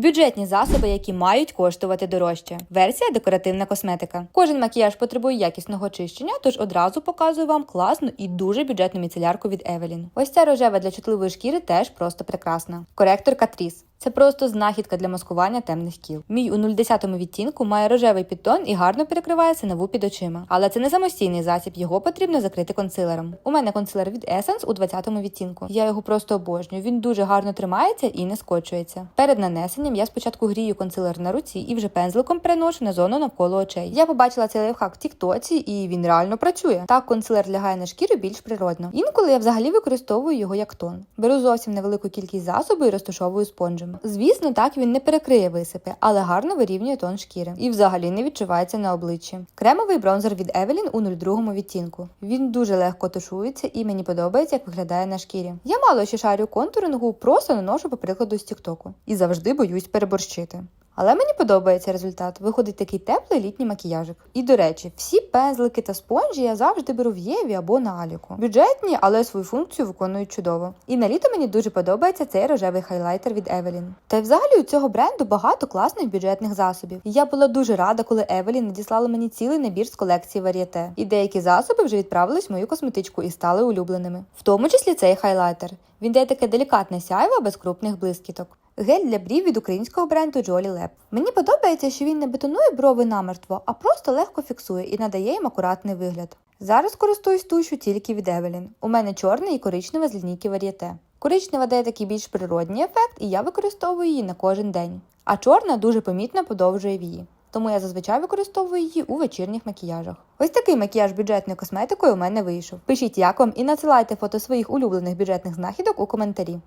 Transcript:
Бюджетні засоби, які мають коштувати дорожче. Версія декоративна косметика. Кожен макіяж потребує якісного очищення, тож одразу показую вам класну і дуже бюджетну міцелярку від Evelyn. Ось ця рожева для чутливої шкіри теж просто прекрасна. Коректор Catrice. Це просто знахідка для маскування темних кіл. Мій у 010 відтінку має рожевий підтон і гарно перекриває синеву під очима. Але це не самостійний засіб, його потрібно закрити консилером. У мене консилер від Essence у 20 відтінку. Я його просто обожнюю. Він дуже гарно тримається і не скочується. Перед нанесенням я спочатку грію консилер на руці і вже пензликом переношу на зону навколо очей. Я побачила цей лайфхак в Тіктоці, і він реально працює. Так консилер лягає на шкіру більш природно. Інколи я взагалі використовую його як тон. Беру зовсім невелику кількість засобу і розташовую спонжем. Звісно, так він не перекриє висипи, але гарно вирівнює тон шкіри і взагалі не відчувається на обличчі. Кремовий бронзер від Evelyn у 02 відтінку. Він дуже легко тушується і мені подобається, як виглядає на шкірі. Я мало ще шарю контурингу, просто наношу по прикладу з Тіктоку і завжди боюсь переборщити. Але мені подобається результат. Виходить такий теплий літній макіяжик. І до речі, всі пензлики та спонжі я завжди беру в Єві або на Аліку. Бюджетні, але свою функцію виконують чудово. І на літо мені дуже подобається цей рожевий хайлайтер від Evelyn. Та й взагалі у цього бренду багато класних бюджетних засобів. Я була дуже рада, коли Evelyn надіслала мені цілий набір з колекції Varieté. І деякі засоби вже відправились в мою косметичку і стали улюбленими. В тому числі цей хайлайтер. Він дає таке делікатне сяйво без крупних блискіток. Гель для брів від українського бренду Jolly Lab. Мені подобається, що він не бетонує брови намертво, а просто легко фіксує і надає їм акуратний вигляд. Зараз користуюсь тушу тільки від Evelyn. У мене чорна і коричнева з лінійки Varieté. Коричнева дає такий більш природній ефект, і я використовую її на кожен день. А чорна дуже помітно подовжує вії. Тому я зазвичай використовую її у вечірніх макіяжах. Ось такий макіяж бюджетною косметикою у мене вийшов. Пишіть як вам і надсилайте фото своїх улюблених бюджетних знахідок у коментарі.